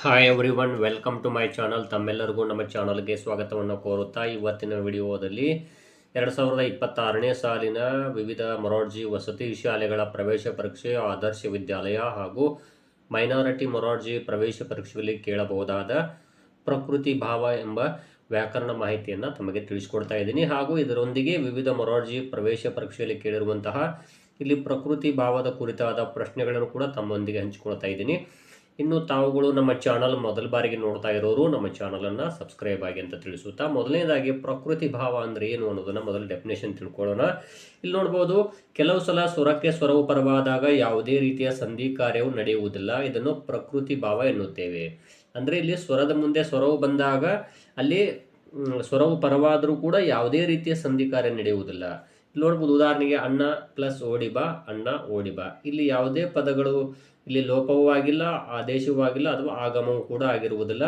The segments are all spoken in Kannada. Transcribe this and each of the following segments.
Hi everyone welcome to my channel ತಮ್ಮೆಲ್ಲರಿಗೂ ನಮ್ಮ ಚಾನಲ್ಗೆ ಸ್ವಾಗತವನ್ನು ಕೋರುತ್ತಾ ಇವತ್ತಿನ ವಿಡಿಯೋದಲ್ಲಿ ಎರಡು ಸಾವಿರದ ಇಪ್ಪತ್ತಾರನೇ ಸಾಲಿನ ವಿವಿಧ ಮೊರಾರ್ಜಿ ವಸತಿ ಶಾಲೆಗಳ ಪ್ರವೇಶ ಪರೀಕ್ಷೆ, ಆದರ್ಶ ವಿದ್ಯಾಲಯ ಹಾಗೂ ಮೈನಾರಿಟಿ ಮೊರಾರ್ಜಿ ಪ್ರವೇಶ ಪರೀಕ್ಷೆಯಲ್ಲಿ ಕೇಳಬಹುದಾದ ಪ್ರಕೃತಿ ಭಾವ ಎಂಬ ವ್ಯಾಕರಣ ಮಾಹಿತಿಯನ್ನು ತಮಗೆ ತಿಳಿಸ್ಕೊಡ್ತಾ ಇದ್ದೀನಿ. ಹಾಗೂ ಇದರೊಂದಿಗೆ ವಿವಿಧ ಮೊರಾರ್ಜಿ ಪ್ರವೇಶ ಪರೀಕ್ಷೆಯಲ್ಲಿ ಕೇಳಿರುವಂತಹ ಇಲ್ಲಿ ಪ್ರಕೃತಿ ಭಾವದ ಕುರಿತಾದ ಪ್ರಶ್ನೆಗಳನ್ನು ಕೂಡ ತಮ್ಮೊಂದಿಗೆ ಹಂಚಿಕೊಳ್ತಾ ಇದ್ದೀನಿ. ಇನ್ನು ತಾವುಗಳು ನಮ್ಮ ಚಾನಲ್ ಮೊದಲ ಬಾರಿಗೆ ನೋಡ್ತಾ ಇರೋರು, ನಮ್ಮ ಚಾನಲನ್ನು ಸಬ್ಸ್ಕ್ರೈಬ್ ಆಗಿ ಅಂತ ತಿಳಿಸುತ್ತಾ ಮೊದಲನೇದಾಗಿ ಪ್ರಕೃತಿ ಭಾವ ಅಂದರೆ ಏನು ಅನ್ನೋದನ್ನು ಮೊದಲು ಡೆಫಿನೇಷನ್ ತಿಳ್ಕೊಳ್ಳೋಣ. ಇಲ್ಲಿ ನೋಡ್ಬೋದು, ಕೆಲವು ಸಲ ಸ್ವರಕ್ಕೆ ಸ್ವರವು ಪರವಾದಾಗ ಯಾವುದೇ ರೀತಿಯ ಸಂಧಿ ಕಾರ್ಯವು ನಡೆಯುವುದಿಲ್ಲ. ಇದನ್ನು ಪ್ರಕೃತಿ ಭಾವ ಎನ್ನುತ್ತೇವೆ. ಅಂದರೆ ಇಲ್ಲಿ ಸ್ವರದ ಮುಂದೆ ಸ್ವರವು ಬಂದಾಗ ಅಲ್ಲಿ ಸ್ವರವು ಪರವಾದರೂ ಕೂಡ ಯಾವುದೇ ರೀತಿಯ ಸಂಧಿ ಕಾರ್ಯ ನಡೆಯುವುದಿಲ್ಲ. ಇಲ್ಲಿ ನೋಡ್ಬೋದು, ಉದಾಹರಣೆಗೆ ಅಣ್ಣ ಪ್ಲಸ್ ಓಡಿಬಾ, ಅಣ್ಣ ಓಡಿಬಾ. ಇಲ್ಲಿ ಯಾವುದೇ ಪದಗಳು ಇಲ್ಲಿ ಲೋಪವೂ ಆಗಿಲ್ಲ, ಆದೇಶವೂ ಆಗಿಲ್ಲ, ಅಥವಾ ಆಗಮವೂ ಕೂಡ ಆಗಿರುವುದಿಲ್ಲ.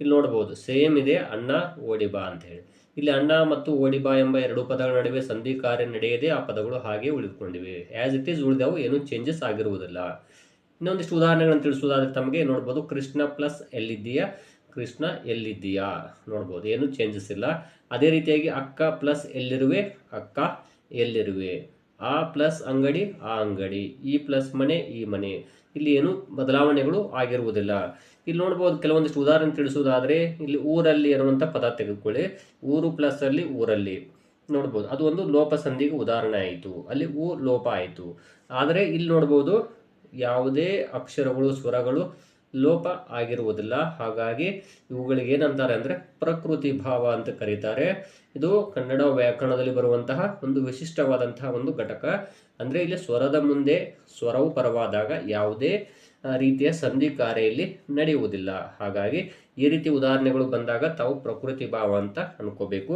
ಇಲ್ಲಿ ನೋಡ್ಬೋದು, ಸೇಮ್ ಇದೆ, ಅಣ್ಣ, ಓಡಿಬಾ ಅಂತ ಹೇಳಿ ಇಲ್ಲಿ ಅಣ್ಣ ಮತ್ತು ಓಡಿಬಾ ಎಂಬ ಎರಡು ಪದಗಳ ನಡುವೆ ಸಂಧಿ ಕಾರ್ಯ ನಡೆಯದೆ ಆ ಪದಗಳು ಹಾಗೆ ಉಳಿದುಕೊಂಡಿವೆ. ಆ್ಯಸ್ ಇಟ್ ಈಸ್ ಉಳಿದವು, ಏನೂ ಚೇಂಜಸ್ ಆಗಿರುವುದಿಲ್ಲ. ಇನ್ನೊಂದಿಷ್ಟು ಉದಾಹರಣೆಗಳನ್ನು ತಿಳಿಸುವುದಾದ್ರೆ ತಮಗೆ ನೋಡ್ಬೋದು, ಕೃಷ್ಣ ಪ್ಲಸ್ ಎಲ್ಲಿದ್ದೀಯಾ? ಕೃಷ್ಣ ಎಲ್ಲಿದ್ದೀಯಾ? ನೋಡ್ಬೋದು, ಏನು ಚೇಂಜಸ್ ಇಲ್ಲ. ಅದೇ ರೀತಿಯಾಗಿ ಅಕ್ಕ ಪ್ಲಸ್ ಎಲ್ಲಿರುವೆ? ಅಕ್ಕ ಎಲ್ಲಿರುವೆ? ಆ ಪ್ಲಸ್ ಅಂಗಡಿ, ಆ ಅಂಗಡಿ, ಈ ಪ್ಲಸ್ ಮನೆ, ಈ ಮನೆ. ಇಲ್ಲಿ ಏನು ಬದಲಾವಣೆಗಳು ಆಗಿರುವುದಿಲ್ಲ. ಇಲ್ಲಿ ನೋಡ್ಬೋದು ಕೆಲವೊಂದಿಷ್ಟು ಉದಾಹರಣೆ ತಿಳಿಸುವುದಾದರೆ, ಇಲ್ಲಿ ಊರಲ್ಲಿ ಅನ್ನುವಂಥ ಪದ ತೆಗೆದುಕೊಳ್ಳಿ. ಊರು ಪ್ಲಸ್ ಅಲ್ಲಿ ಊರಲ್ಲಿ. ನೋಡ್ಬೋದು, ಅದು ಒಂದು ಲೋಪ ಸಂಧಿಗೆ ಉದಾಹರಣೆ ಆಯಿತು. ಅಲ್ಲಿ ಊ ಲೋಪ ಆಯಿತು. ಆದರೆ ಇಲ್ಲಿ ನೋಡ್ಬೋದು ಯಾವುದೇ ಅಕ್ಷರಗಳು, ಸ್ವರಗಳು ಲೋಪ ಆಗಿರುವುದಿಲ್ಲ. ಹಾಗಾಗಿ ಇವುಗಳಿಗೆ ಏನಂತಾರೆ ಅಂದರೆ ಪ್ರಕೃತಿ ಭಾವ ಅಂತ ಕರೀತಾರೆ. ಇದು ಕನ್ನಡ ವ್ಯಾಕರಣದಲ್ಲಿ ಬರುವಂತಹ ಒಂದು ವಿಶಿಷ್ಟವಾದಂತಹ ಒಂದು ಘಟಕ. ಅಂದರೆ ಇಲ್ಲಿ ಸ್ವರದ ಮುಂದೆ ಸ್ವರವು ಪರವಾದಾಗ ಯಾವುದೇ ರೀತಿಯ ಸಂಧಿ ಕಾರ್ಯ ಇಲ್ಲಿ ನಡೆಯುವುದಿಲ್ಲ. ಹಾಗಾಗಿ ಈ ರೀತಿ ಉದಾಹರಣೆಗಳು ಬಂದಾಗ ತಾವು ಪ್ರಕೃತಿ ಭಾವ ಅಂತ ಅನ್ಕೋಬೇಕು.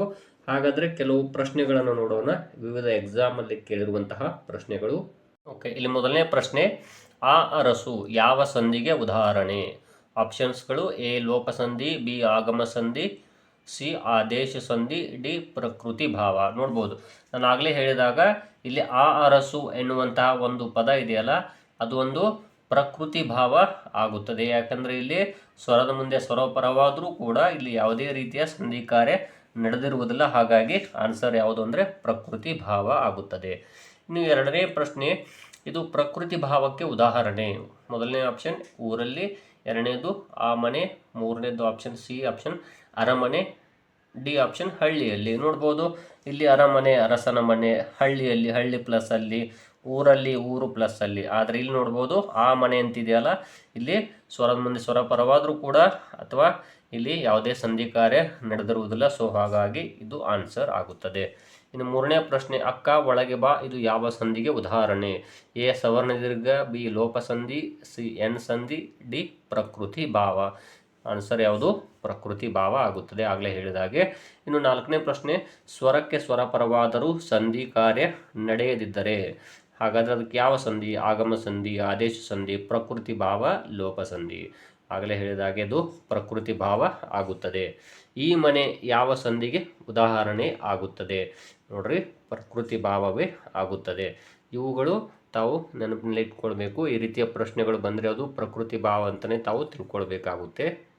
ಹಾಗಾದರೆ ಕೆಲವು ಪ್ರಶ್ನೆಗಳನ್ನು ನೋಡೋಣ. ವಿವಿಧ ಎಕ್ಸಾಮಲ್ಲಿ ಕೇಳಿರುವಂತಹ ಪ್ರಶ್ನೆಗಳು. ಓಕೆ, ಇಲ್ಲಿ ಮೊದಲನೇ ಪ್ರಶ್ನೆ. ಆ ಅರಸು ಯಾವ ಸಂಧಿಗೆ ಉದಾಹರಣೆ? ಆಪ್ಷನ್ಸ್ಗಳು ಎ ಲೋಪ ಸಂಧಿ ಬಿ ಆಗಮ ಸಂಧಿ ಸಿ ಆದೇಶ ಸಂಧಿ ಡಿ ಪ್ರಕೃತಿ ಭಾವ ನೋಡ್ಬೋದು. ನಾನು ಆಗಲೇ ಹೇಳಿದಾಗ ಇಲ್ಲಿ ಆ ಅರಸು ಎನ್ನುವಂತಹ ಒಂದು ಪದ ಇದೆಯಲ್ಲ, ಅದು ಒಂದು ಪ್ರಕೃತಿ ಭಾವ ಆಗುತ್ತದೆ. ಯಾಕಂದರೆ ಇಲ್ಲಿ ಸ್ವರದ ಮುಂದೆ ಸ್ವರಪರವಾದರೂ ಕೂಡ ಇಲ್ಲಿ ಯಾವುದೇ ರೀತಿಯ ಸಂಧಿ ಕಾರ್ಯ ನಡೆದಿರುವುದಿಲ್ಲ. ಹಾಗಾಗಿ ಆನ್ಸರ್ ಯಾವುದು ಅಂದರೆ ಪ್ರಕೃತಿ ಭಾವ ಆಗುತ್ತದೆ. ಇನ್ನು ಎರಡನೇ ಪ್ರಶ್ನೆ ಇದು ಪ್ರಕೃತಿ ಭಾವಕ್ಕೆ ಉದಾಹರಣೆ. ಮೊದಲನೇ ಆಪ್ಷನ್ ಊರಲ್ಲಿ. ಎರಡನೇದು, ಆ ಮನೆ. ಮೂರನೇದು ಆಪ್ಷನ್ ಸಿ ಆಪ್ಷನ್ ಅರಮನೆ. ಡಿ ಆಪ್ಷನ್ ಹಳ್ಳಿಯಲ್ಲಿ. ನೋಡ್ಬೋದು, ಇಲ್ಲಿ ಅರಮನೆ, ಅರಸನ ಮನೆ, ಹಳ್ಳಿಯಲ್ಲಿ, ಹಳ್ಳಿ ಪ್ಲಸ್ ಅಲ್ಲಿ. ಊರಲ್ಲಿ ಊರು ಪ್ಲಸ್ ಅಲ್ಲಿ. ಆದರೆ ಇಲ್ಲಿ ನೋಡ್ಬೋದು ಆ ಮನೆ ಅಂತಿದೆಯಲ್ಲ. ಇಲ್ಲಿ ಸ್ವರದ ಮುಂದೆ ಸ್ವರ ಪರವಾದರೂ ಕೂಡ ಅಥವಾ ಇಲ್ಲಿ ಯಾವುದೇ ಸಂಧಿ ಕಾರ್ಯ ನಡೆದಿರುವುದಿಲ್ಲ. ಸೊ ಹಾಗಾಗಿ ಇದು ಆನ್ಸರ್ ಆಗುತ್ತದೆ. ಇನ್ನು ಮೂರನೇ ಪ್ರಶ್ನೆ, ಅಕ್ಕ ಒಳಗೆ ಬಾ, ಇದು ಯಾವ ಸಂಧಿಗೆ ಉದಾಹರಣೆ? ಎ ಸವರ್ಣ ದೀರ್ಘ ಬಿ, ಲೋಪ ಸಂಧಿ, ಸಿ, ಎನ್ ಸಂಧಿ, ಡಿ, ಪ್ರಕೃತಿ ಭಾವ. ಆನ್ಸರ್ ಯಾವುದು? ಪ್ರಕೃತಿ ಭಾವ ಆಗುತ್ತದೆ ಆಗಲೇ ಹೇಳಿದಾಗೆ ಇನ್ನು ನಾಲ್ಕನೇ ಪ್ರಶ್ನೆ, ಸ್ವರಕ್ಕೆ ಸ್ವರ ಪರವಾದರೂ ಸಂಧಿ ಕಾರ್ಯ ನಡೆಯದಿದ್ದರೆ ಹಾಗಾದರೆ ಅದಕ್ಕೆ ಯಾವ ಸಂಧಿ? ಆಗಮ ಸಂಧಿ, ಆದೇಶ ಸಂಧಿ, ಪ್ರಕೃತಿ ಭಾವ, ಲೋಪ ಸಂಧಿ. ಆಗಲೇ ಹೇಳಿದಾಗೆ ಅದು ಪ್ರಕೃತಿ ಭಾವ ಆಗುತ್ತದೆ. ಈ ಮನೆ ಯಾವ ಸಂಧಿಗೆ ಉದಾಹರಣೆ ಆಗುತ್ತದೆ? ನೋಡ್ರಿ, ಪ್ರಕೃತಿ ಭಾವವೇ ಆಗುತ್ತದೆ. ಇವುಗಳು ತಾವು ನೆನಪಿನಲ್ಲಿ ಇಟ್ಕೊಳ್ಬೇಕು. ಈ ರೀತಿಯ ಪ್ರಶ್ನೆಗಳು ಬಂದರೆ ಅದು ಪ್ರಕೃತಿ ಭಾವ ಅಂತಲೇ ತಾವು ತಿಳ್ಕೊಳ್ಬೇಕಾಗುತ್ತೆ.